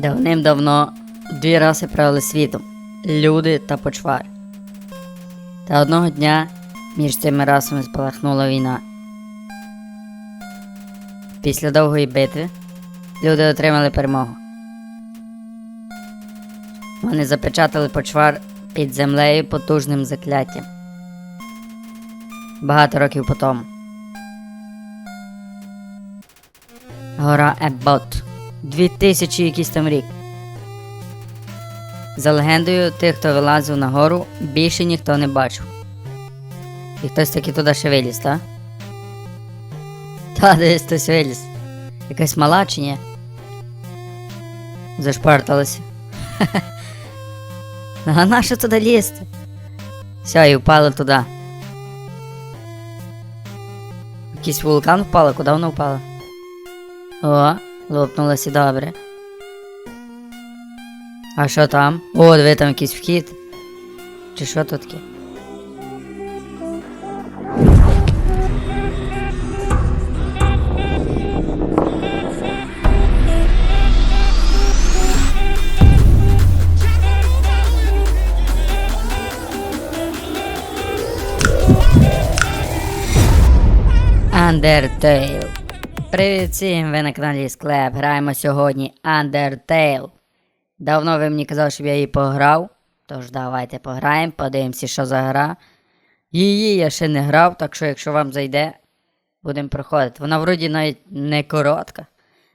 Давним-давно дві раси правили світом люди та почвар. Та одного дня між цими расами спалахнула війна. Після довгої битви люди отримали перемогу. Вони запечатали почвар під землею потужним закляттям. Багато років по тому. Гора Еббот. 2000 якийсь там рік. За легендою, тих, хто вилазив на гору, більше ніхто не бачив. І хтось таки туди ще виліз, та? Та, десь хтось виліз. Якась мала чи ні? Зашпарталася. А нащо туди лізти? Все, і впали туди. Якийсь вулкан впала, куди вона впала? О, лопнулося добре. А що там? О, диви там якийсь вхід. Чи що тут таке? Undertale. Привіт всім, ви на каналі Склеп. Граємо сьогодні Undertale. Давно ви мені казали, щоб я її пограв. Тож давайте пограємо, подивимося, що за гра. Її я ще не грав, так що якщо вам зайде, будемо проходити. Вона вроді навіть не коротка.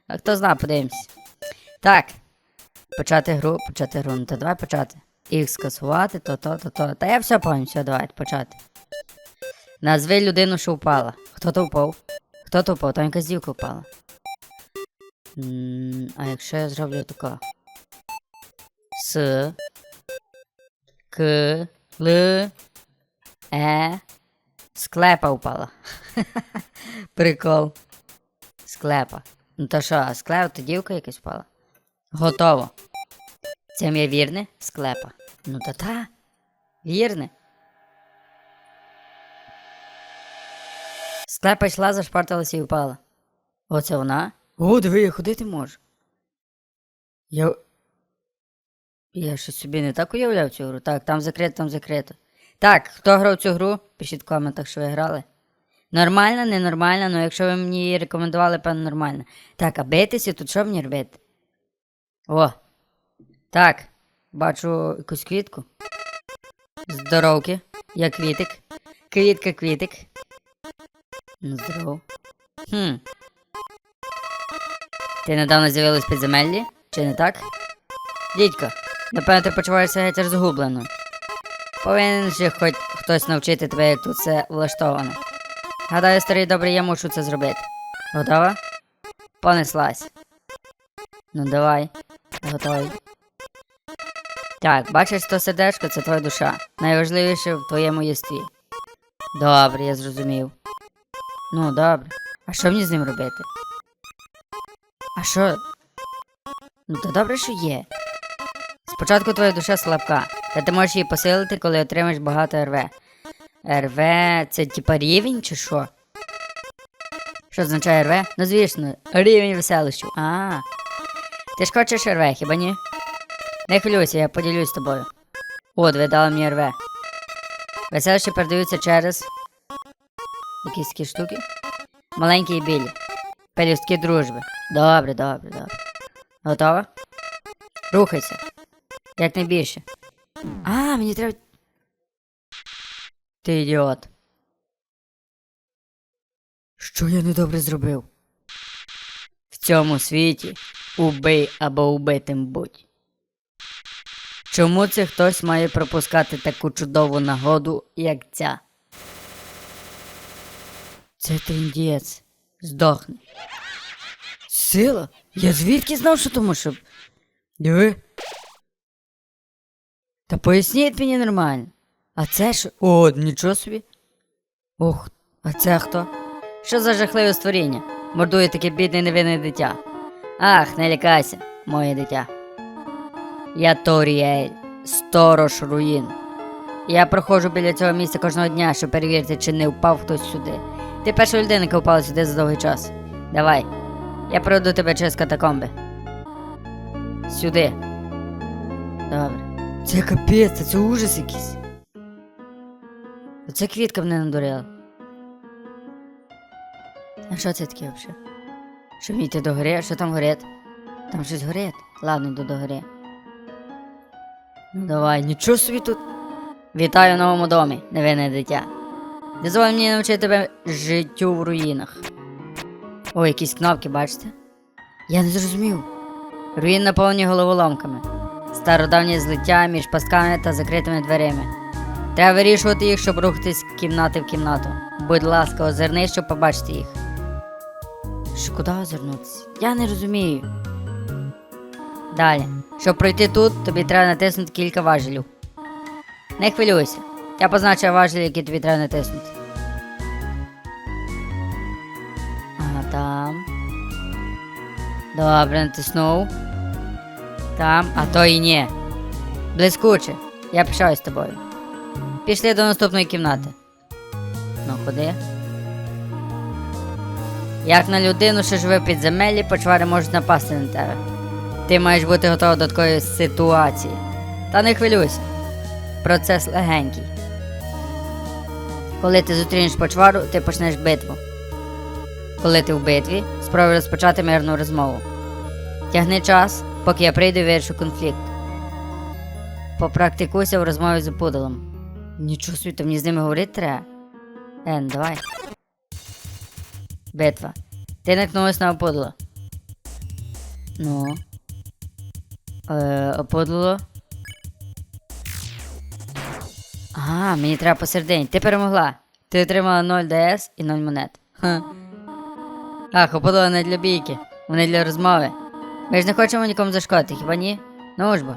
А хто зна, подивимось. Так. Почати гру, почати гру. Ну то давай почати. Їх скасувати, то, то, то, то. Та я все пам'ятаю, все, давайте почати. Назви людину, що впала. Хто то впав? Хто то впав? Там якась дівка впала. А якщо я зроблю тако? С. К. Л. Е. Склепа впала. Прикол. Склепа. Ну то що, а склеп, то дівка якась впала? Готово. Це моє вірне? Склепа. Ну та та. Вірне. Склепа йшла, зашпарталася і впала. Оце вона? О, диви, я ходити можу. Я. Я щось собі не так уявляв цю гру. Так, там закрито, там закрито. Так, хто грав цю гру? Пишіть в коментах, що ви грали. Нормально, ненормально, ну якщо ви мені її рекомендували, певно нормально. Так, а битися, тут що мені робити? О. Так, бачу якусь квітку. Здоровки. Я квітик. Квітка, квітик. Ну, здоров. Хм. Ти недавно з'явилась підземеллі? Чи не так? Дідько, напевно, ти почуваєшся геть розгублено. Повинен же хоч хтось навчити тебе, як тут все влаштовано. Гадаю, старий добрий, я мушу це зробити. Готова? Понеслась. Ну давай, готовий. Так, бачиш, то сердечко це твоя душа. Найважливіше в твоєму єстві. Добре, я зрозумів. Ну, добре. А що мені з ним робити? А що? Ну, то добре, що є. Спочатку твоя душа слабка, та ти можеш її посилити, коли отримаєш багато РВ. РВ це типа рівень чи що? Що означає РВ? Ну звісно, рівень веселощів. А. Ти ж хочеш РВ, хіба ні? Не хвилюйся, я поділюсь з тобою. От, ви дали мені РВ. Веселощі передаються через. Якісь штуки? Маленькі і білі. Пелюстки дружби. Добре, добре, добре. Готова? Рухайся. Як найбільше. А, мені треба. Ти ідіот. Що я недобре зробив? В цьому світі убий або убитим будь. Чому це хтось має пропускати таку чудову нагоду, як ця? Це тріндієць. Здохне. Сила? Я звідки знав, що тому, щоб. Диви. Та поясніть мені нормально. А це що? О, нічого собі. Ох, а це хто? Що за жахливе створіння? Мордує таке бідне невинне дитя. Ах, не лякайся, моє дитя. Я Торіель, сторож руїн. Я проходжу біля цього місця кожного дня, щоб перевірити, чи не впав хтось сюди. Ти перша людина, яка впала сюди за довгий час. Давай. Я проведу тебе через катакомби. Сюди. Добре. Це капець, це ужас якийсь. Оце квітка мене надурила. А що це таке взагалі? Що мені йти до гори? Що там горить? Там щось горить. Ладно, йду до гори. Ну давай, нічого собі тут. Вітаю в новому домі, невинне дитя. Дозволь мені навчити тебе життю в руїнах. О, якісь кнопки, бачите? Я не зрозумів. Руїн наповнені головоломками. Стародавнє злиття між пастками та закритими дверима. Треба вирішувати їх, щоб рухатись з кімнати в кімнату. Будь ласка, озирни, щоб побачити їх. Що куди озирнутися? Я не розумію. Далі. Щоб пройти тут, тобі треба натиснути кілька важелів. Не хвилюйся. Я позначив важелі, які тобі треба натиснути. Ага, там. Добре, натиснув. Там, а то і ні. Блискуче. Я пишаюсь з тобою. Пішли до наступної кімнати. Ну, ходи. Як на людину, що живе в підземеллі, почвари можуть напасти на тебе. Ти маєш бути готова до такої ситуації. Та не хвилюйся. Процес легенький. Коли ти зустрінеш почвару, ти почнеш битву. Коли ти в битві, спробуй розпочати мирну розмову. Тягни час, поки я прийду і вирішу конфлікт. Попрактикуйся в розмові з опудалом. Нічого собі, то мені з ними говорити треба. Ен, давай. Битва. Ти наткнулась на опудало. Ну. Е, опудало. Ага, мені треба посередині. Ти перемогла. Ти отримала 0 ДС і 0 монет. Ха. Ах, опудало не для бійки. Вони для розмови. Ми ж не хочемо нікому зашкодити, хіба ні? Ну ж бо.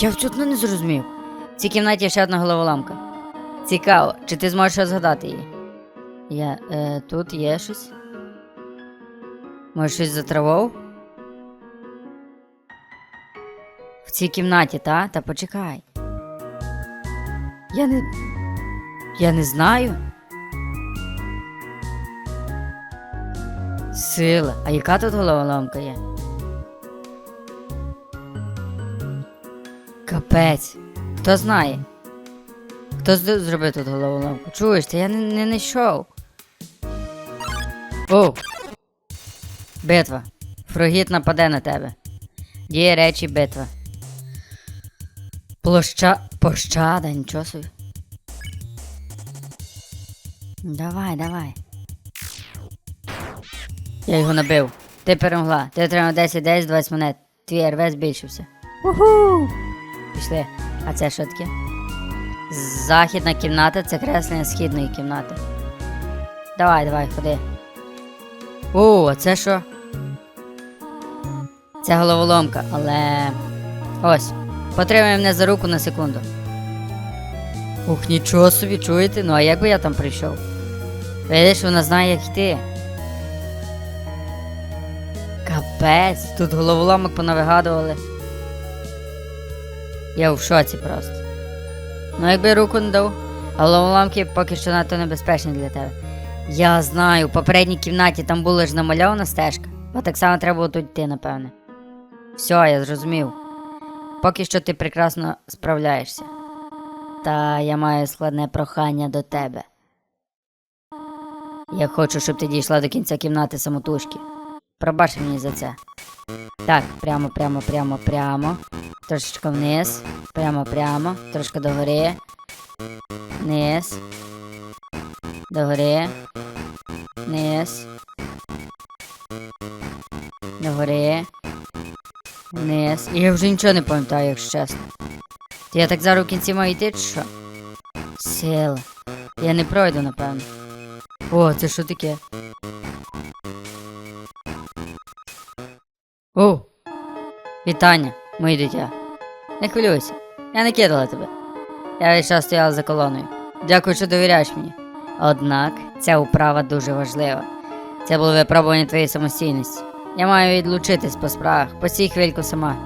Я абсолютно не зрозумів. В цій кімнаті ще одна головоломка. Цікаво, чи ти зможеш розгадати її? Я. Е, тут є щось? Може щось за? В цій кімнаті, та? Та почекай. Я не. Я не знаю. Сила. А яка тут головоломка є? Капець. Хто знає? Хто зробив тут головоломку? Чуєш, та я не, не знайшов. О! Битва. Фрогіт нападе на тебе. Діє речі битва. Площа. Пощада, нічого собі. Давай, давай. Я його набив. Ти перемогла. Ти отримав 10 10 20 монет. Твій РВ збільшився. Уху! Пішли. А це що таке? Західна кімната це креслення східної кімнати. Давай, давай, ходи. О, а це що? Це головоломка, але. Ось. Потримай мене за руку на секунду. Ух, нічого собі, чуєте? Ну а як би я там прийшов? Видиш, вона знає, як йти. Капець, тут головоломок понавигадували. Я в шоці просто. Ну, якби руку не дав, а головоломки поки що надто небезпечні для тебе. Я знаю, в попередній кімнаті там була ж намальована стежка, бо так само треба було тут йти, напевне. Все, я зрозумів. Поки що ти прекрасно справляєшся. Та я маю складне прохання до тебе. Я хочу, щоб ти дійшла до кінця кімнати самотужки. Пробач мені за це. Так, прямо, прямо, прямо, прямо. Трошечки вниз. Прямо, прямо. Трошки догори. Вниз. Догори. Вниз. Догори. Вниз. Я вже нічого не пам'ятаю, якщо чесно. Я так зараз в кінці маю йти, чи що? Сила. Я не пройду, напевно. О, це що таке? О! Вітання, моє дитя. Не хвилюйся, я не кидала тебе. Я весь час стояла за колоною. Дякую, що довіряєш мені. Однак ця управа дуже важлива. Це було випробування твоєї самостійності. Я маю відлучитись по справах, постій хвильку сама.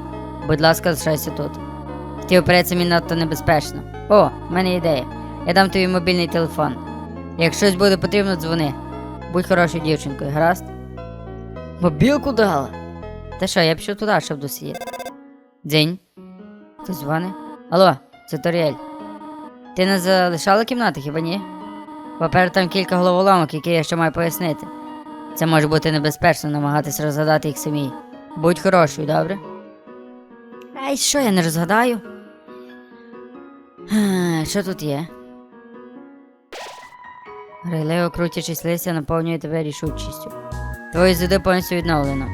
Будь ласка, залишайся тут. Ти вперед мені надто небезпечно. О, в мене ідея. Я дам тобі мобільний телефон. Як щось буде потрібно, дзвони. Будь хорошою дівчинкою, гаразд? Мобілку дала? Та що, я пішов туди, щоб досіяти. Дзень. Хтось дзвонить? Алло, це Торіель. Ти не залишала кімнати, хіба ні? Попереду там кілька головоломок, які я ще маю пояснити. Це може бути небезпечно намагатись розгадати їх самій. Будь хорошою, добре? Ай, що я не розгадаю? Що тут є? Грайливо крутячись листя наповнює тебе рішучістю. Твої зуди повністю відновлено.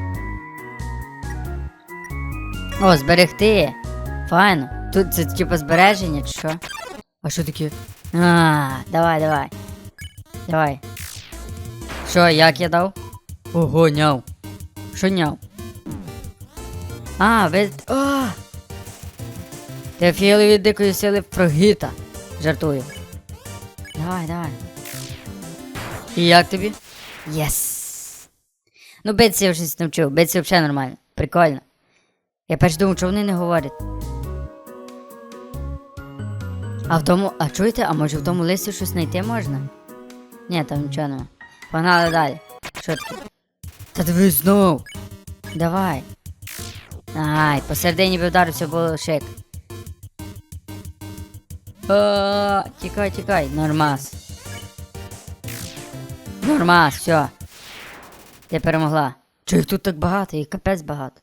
О, зберегти. Файно. Тут це типу збереження, чи що? А що таке? А, давай, давай. Давай. Що, як я дав? Ого, няв. Що няв? А, ви. А! Ти офігели від дикої сили прогіта. Жартую. Давай, давай. І як тобі? Єс. Ну, битися я щось навчив. Битися взагалі нормально. Прикольно. Я перш думав, що вони не говорять. А в тому. А чуєте, а може в тому листі щось знайти можна? Ні, там нічого нема. Погнали далі. Таке? Та дивись знов. Давай. Ай, посередині би вдарився було шик. О, тікай, тікай, нормас. Нормас, все. Ти перемогла. Чого їх тут так багато, їх капець багато.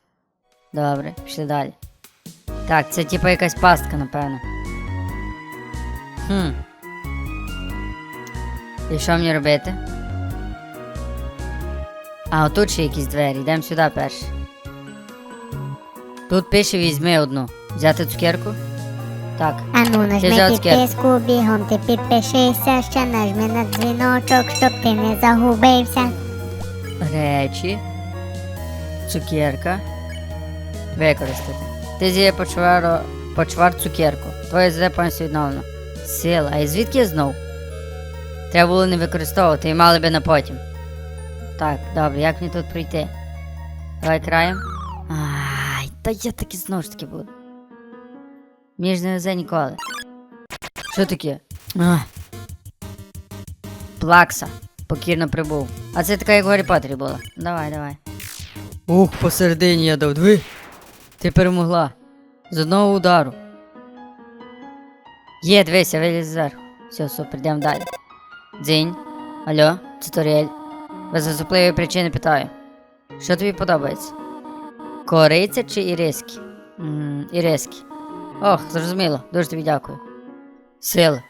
Добре, пішли далі. Так, це типа якась пастка, напевно. Хм. І що мені робити? А, отут ще якісь двері, йдемо сюди перше. Тут пише візьми одну. Взяти цукерку? Так. Взяв нажми підписку, бігом ти підпишися, ще нажми на дзвіночок, щоб ти не загубився. Речі. Цукерка. Використати. Ти з'їє почвар, почвар цукерку. Твоє ЗД повністю відновлено. Сила. А і звідки знов? Треба було не використовувати і мали би на потім. Так, добре, як мені тут пройти? Давай краєм. Ай, та я таки знову ж таки буду. Мені ж не везе ніколи. Що таке? А. Плакса. Покірно прибув. А це така, як Гаррі Поттері була. Давай, давай. Ух, посередині я дав. Диви. Ти перемогла. З одного удару. Є, дивися, виліз зверху. Все, супер, йдемо далі. Дзінь. Алло, це Торіель. Без особливої причини питаю. Що тобі подобається? Кориця чи іриски? Ммм, іриски. Ох, зрозуміло, дуже тобі дякую. Сила.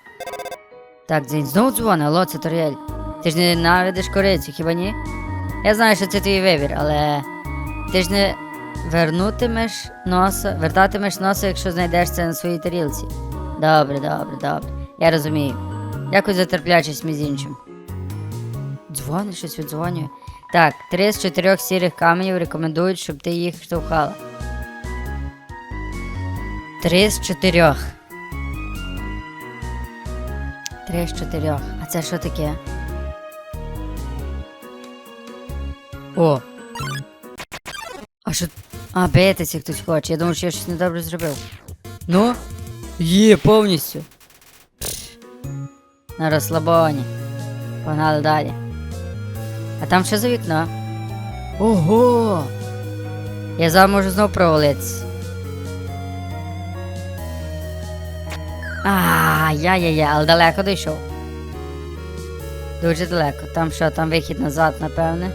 Так, дзінь, знову дзвони, алло, це Торіель. Ти ж не ненавидиш корицю, хіба ні? Я знаю, що це твій вибір, але ти ж не вернутимеш носа, вертатимеш носа, якщо знайдеш це на своїй тарілці. Добре, добре, добре. Я розумію. Дякую за терплячість між іншим. Дзвони, щось віддзвонює. Так, три з чотирьох сірих каменів рекомендують, щоб ти їх штовхала. Три з чотирьох. Три з чотирьох. А це що таке? О. А що. А, битися хтось хоче. Я думав, що я щось недобре зробив. Ну? Є, повністю. На розслабоні. Погнали далі. А там що за вікно? Ого! Я зараз можу знов провалитися. А, я-я-я, але далеко дійшов. Дуже далеко. Там що, там вихід назад, напевне.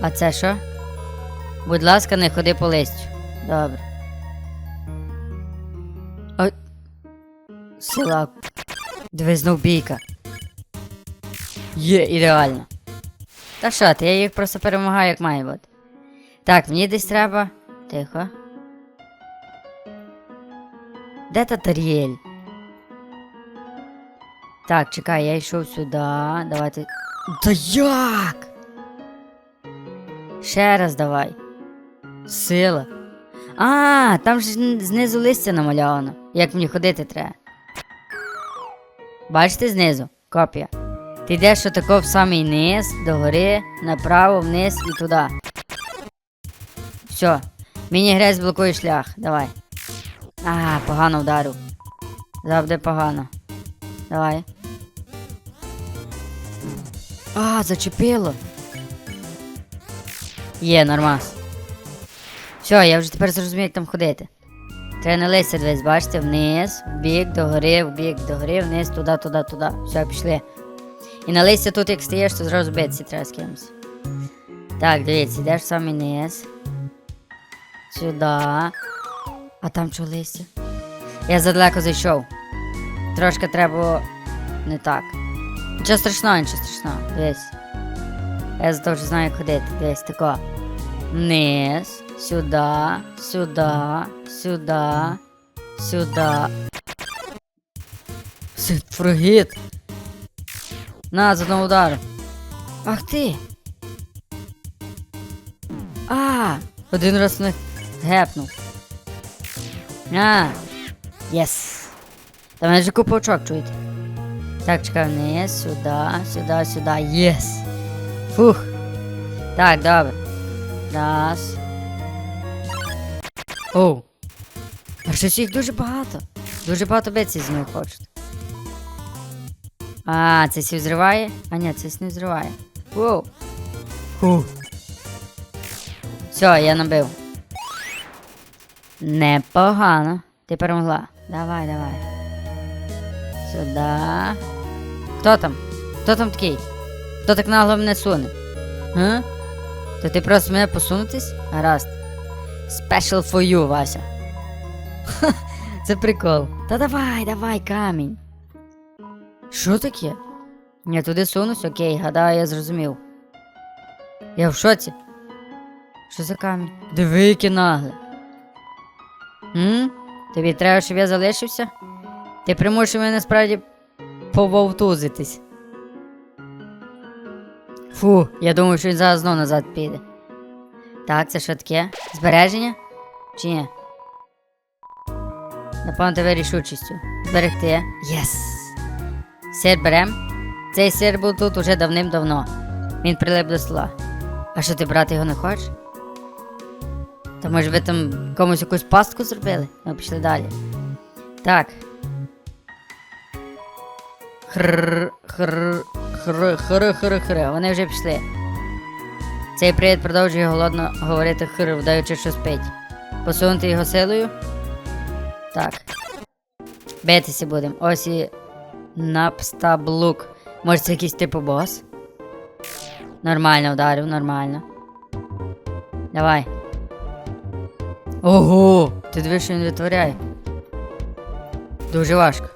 А це що? Будь ласка, не ходи по листю. Добре. Ой. Сила. Диви знов бійка. Є, ідеально. Та що ти, я їх просто перемагаю, як має бути. Так, мені десь треба. Тихо. Де та Таріель? Так, чекай, я йшов сюди. Давайте. Та як? Ще раз давай. Сила. А, там ж знизу листя намальовано. Як мені ходити треба. Бачите знизу? Копія. Ти йдеш отако в самий низ, догори, направо, вниз і туди. Все. Міні-грець блокує шлях. Давай. А, погано вдарив. Завжди погано. Давай. А, зачепило. Є, нормас. Все, я вже тепер зрозумів, як там ходити. Треба на листя бачите, вниз, в бік, догори, в бік, догори, вниз, туди, туди, туди. Все, пішли. І на листя тут, як стаєш, то зразу битися треба з кимось. Так, дивіться, йдеш самий низ. Сюди. А там що листя? Я задалеко зайшов. Трошки треба не так. Нічого страшного, нічого страшного. Дивись. Я зато вже знаю, як ходити. Дивись, тако. Вниз, сюди, сюди, сюди, сюди. Сифрогіт. На, з одного удару. Ах ти. А, один раз не гепнув. А, єс. Та мене вже купа очок, чуєте? Так, чекай вниз, сюди, сюди, сюди, єс. Фух. Так, добре. Раз. Оу. А щось їх дуже багато. Дуже багато битці з нього хочуть. А, це сі взриває? А ні, це не взриває. Воу. Фу. Все, я набив. Непогано. Ти перемогла. Давай, давай. Сюда. Хто там? Хто там такий? Хто так нагло мене суне? Га? То ти просиш мене посунутись? Гаразд. Special for you, Вася. Ха, Це прикол. Та давай, давай, камінь. Що таке? Я туди сунусь, окей, гадаю, я зрозумів. Я в шоці. Що за камінь? Диви, нагле. М? Тобі треба, щоб я залишився? Ти примушив мене справді пововтузитись. Фу, я думаю, що він зараз знов назад піде. Так, це що таке? Збереження? Чи ні? Напевно, тебе рішучістю. Зберегти. Єс! Сир берем. Цей сир був тут уже давним-давно. Він прилип до стола. А що ти брати його не хочеш? Та може ви там комусь якусь пастку зробили? Ми пішли далі. Так. Хр, хр, хр, хр, хр, хр. Вони вже пішли. Цей привід продовжує голодно говорити хр, вдаючи, що спить. Посунути його силою. Так. Битися будемо. Ось і напстаблук. Може це якийсь типу бос? Нормально вдарив, нормально. Давай. Ого! Ти дивиш, що він витворяє. Дуже важко.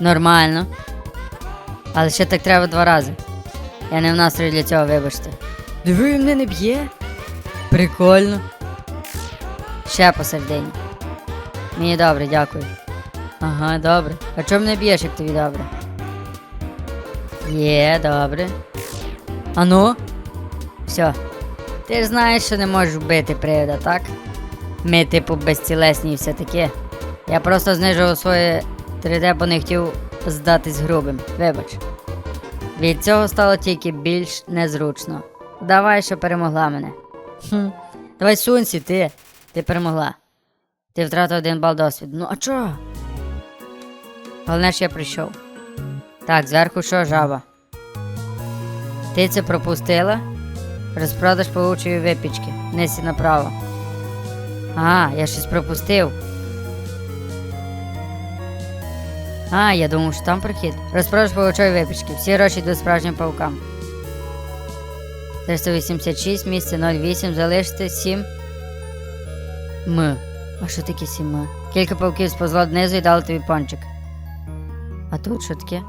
Нормально. Але ще так треба два рази. Я не в настрої для цього, вибачте. Диви, мене не б'є. Прикольно. Ще посередині. Мені добре, дякую. Ага, добре. А чому мене б'єш, як тобі добре? Є, добре. Ану? Все. Ти ж знаєш, що не можеш вбити привода, так? Ми, типу, безцілесні і все таке. Я просто знижував своє 3D, бо не хотів здатись грубим. Вибач. Від цього стало тільки більш незручно. Давай, що перемогла мене. Хм. Давай сунься, ти. Ти перемогла. Ти втратив один бал досвіду. Ну а чого? Головне, що я прийшов. Так, зверху що жаба? Ти це пропустила? Розпродаж павучої випічки. Несі направо. А, я щось пропустив. А, я думав, що там прохід. Розпродаж павучої випічки. Всі гроші йдуть справжнім павукам. 386, місце 08, залиште 7. М. А що таке 7 М? Кілька павуків сповзло донизу і дали тобі пончик. Тут таке?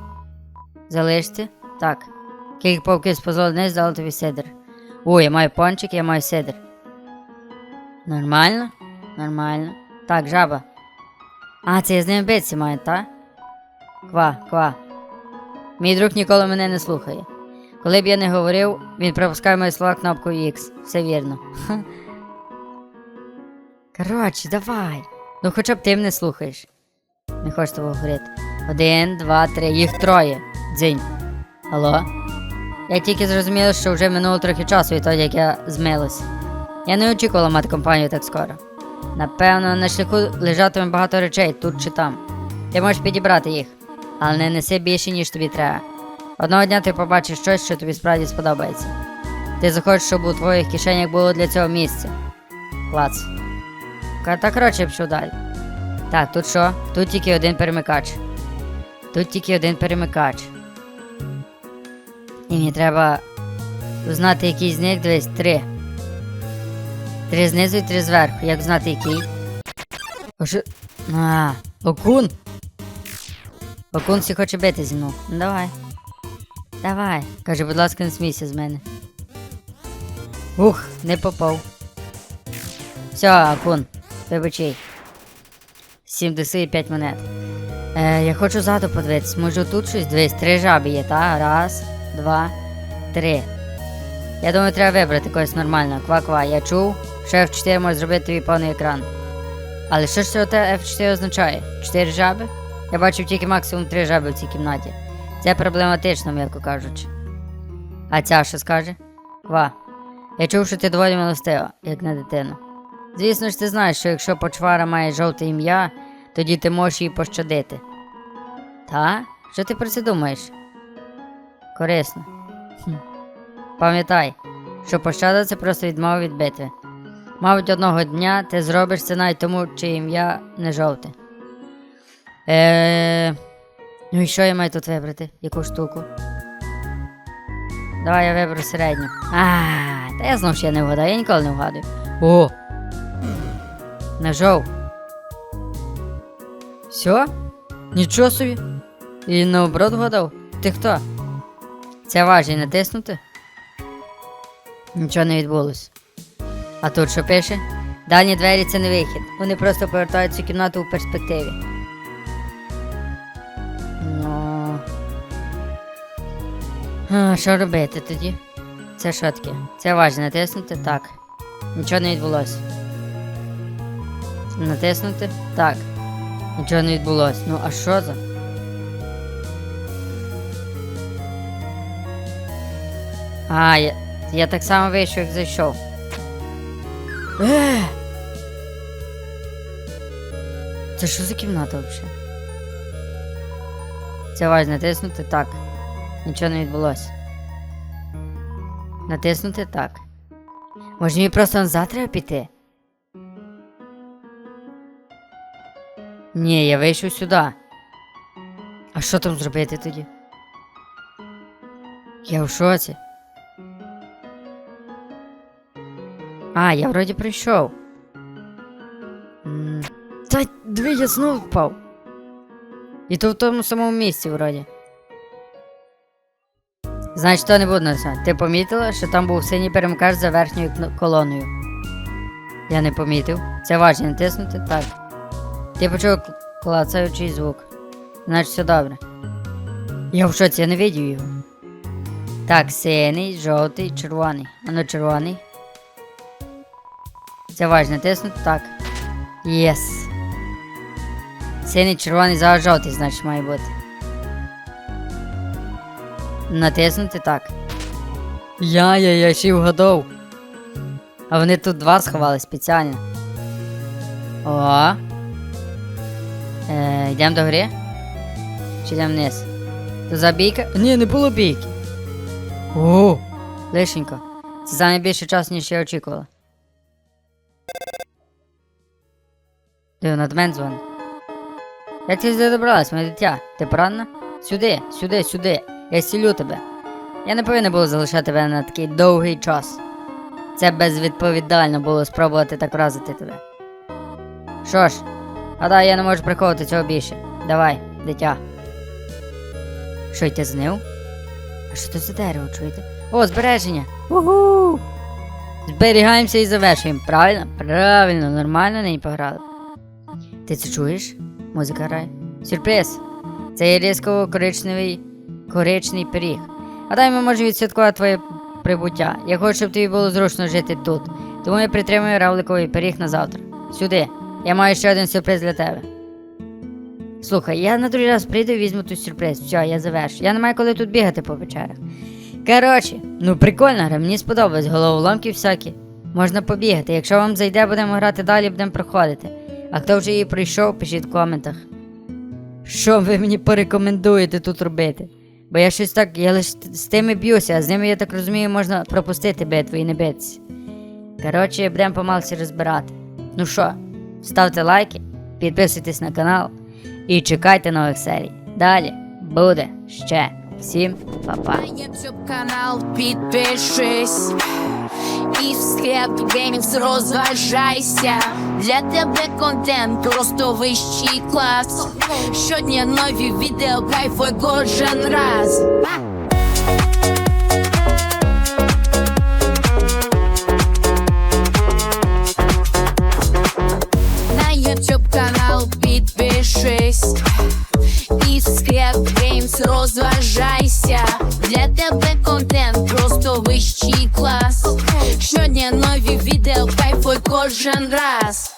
Залиште? Так. Кілька павуків сповзло донизу, дали тобі сидр. О, я маю пончик, я маю сидр. Нормально? Нормально. Так, жаба. А, це я з ним битися маю, та? Ква, ква. Мій друг ніколи мене не слухає. Коли б я не говорив, він пропускає мої слова кнопкою X. Все вірно. Коротше, давай. Ну хоча б ти мене слухаєш. Не хочеш з тобою говорити. Один, два, три, їх троє. Дзинь. Алло? Я тільки зрозуміла, що вже минуло трохи часу відтоді, як я змилась. Я не очікувала мати компанію так скоро. Напевно, на шляху лежатиме багато речей тут чи там. Ти можеш підібрати їх, але не неси більше, ніж тобі треба. Одного дня ти побачиш щось, що тобі справді сподобається. Ти захочеш, щоб у твоїх кишенях було для цього місце. Клац. Та коротше, пішов далі. Так, тут що? Тут тільки один перемикач. Тут тільки один перемикач. І мені треба узнати, який з них дивись, три. Три знизу і три зверху. Як знати який? А що? А, окун. Окун всі хоче бити зі мною. Ну давай. Давай. Каже, будь ласка, не смійся з мене. Ух, не попав. Все, Акун, вибачай. 7 диси і 5 монет. Е, я хочу ззаду подивитись. Може тут щось дивись, три жаби є, та? Раз, два, три. Я думаю, треба вибрати когось нормального. Ква-ква, я чув, що F4 може зробити тобі повний екран. Але що ж це оте F4 означає? Чотири жаби? Я бачив тільки максимум три жаби в цій кімнаті. Це проблематично, м'яко кажучи. А ця що скаже? Ква. Я чув, що ти доволі милостива, як на дитину. Звісно ж, ти знаєш, що якщо почвара має жовте ім'я, тоді ти можеш її пощадити. Та? Що ти про це думаєш? Корисно. Хм. Пам'ятай, що пощада це просто відмова від битви. Мабуть, одного дня ти зробиш це навіть тому, чи ім'я не жовте. Е... Ну і що я маю тут вибрати? Яку штуку? Давай я виберу середню. А, та я знов ще не вгадаю, я ніколи не вгадую. О! Нажов. Все? Нічого собі. І наоборот вгадав. Ти хто? Це важі натиснути? Нічого не відбулось. А тут що пише? Дальні двері це не вихід. Вони просто повертають цю кімнату у перспективі. Ну. А, що робити тоді? Це що таке? Це важно натиснути? Так. Нічого не відбулося. Натиснути? Так. Нічого не відбулося. Ну, а що за? А, я, я так само вийшов, як зайшов. Е! Це що за кімната взагалі? Це важно натиснути так. Нічого не відбулося. Натиснути так. Може мені просто назад треба піти? Ні, я вийшов сюди. А що там зробити тоді? Я в шоці. А, я вроді прийшов. Та диви, я знову впав. І то в тому самому місці вроді. Значить, то не буду називати. Ти помітила, що там був синій перемкач за верхньою колоною? Я не помітив. Це важно натиснути? Так. Ти почув кл- клацаючий звук. Значить, все добре. Я в шоці, я не видів його. Так, синій, жовтий, червоний. Ану, червоний. Це важно натиснути? Так. Єс. Синій, червоний, зараз жовтий, значить, має бути. Натиснути так. Я, я, я ще й вгадав. А вони тут два сховали спеціально. О. Е, йдемо до гри? Чи йдемо вниз? То за бійка? Ні, не було бійки. О, лишенько. Це займе більше часу, ніж я очікувала. Диви, над мен дзвонить. Як ти сюди добралась, моє дитя? Ти поранена? Сюди, сюди, сюди. Я зцілю тебе. Я не повинна була залишати тебе на такий довгий час. Це безвідповідально було спробувати так вразити тебе. Що ж, гадаю, я не можу приховувати цього більше. Давай, дитя. Що й ти знив? А що це за дерево, чуєте? О, збереження! Угу! Зберігаємося і завершуємо. Правильно? Правильно, нормально не пограли. Ти це чуєш? Музика грає. Сюрприз! Це є різково коричневий коричний пиріг. Гадаю, ми можемо відсвяткувати твоє прибуття. Я хочу, щоб тобі було зручно жити тут. Тому я притримую равликовий пиріг на завтра. Сюди. Я маю ще один сюрприз для тебе. Слухай, я на другий раз прийду і візьму тут сюрприз. Все, я завершу. Я не маю коли тут бігати по вечерах. Коротше, ну прикольна гра, мені сподобалось, головоломки всякі. Можна побігати. Якщо вам зайде, будемо грати далі, будемо проходити. А хто вже її пройшов, пишіть в коментах. Що ви мені порекомендуєте тут робити? Бо я щось так, я лише з тими б'юся, а з ними, я так розумію, можна пропустити битву і не битися. Коротше, будемо помалці розбирати. Ну що, ставте лайки, підписуйтесь на канал і чекайте нових серій. Далі буде ще. Всім па-па. Канал підпишись і в склеп геймікс розважайся. Для тебе контент просто вищий клас. Щодня нові відео, кайфуй кожен раз. Підпишись і в склеп геймс розважайся. Для тебе контент просто вищий клас. Щодня нові відео, кайфуй кожен раз.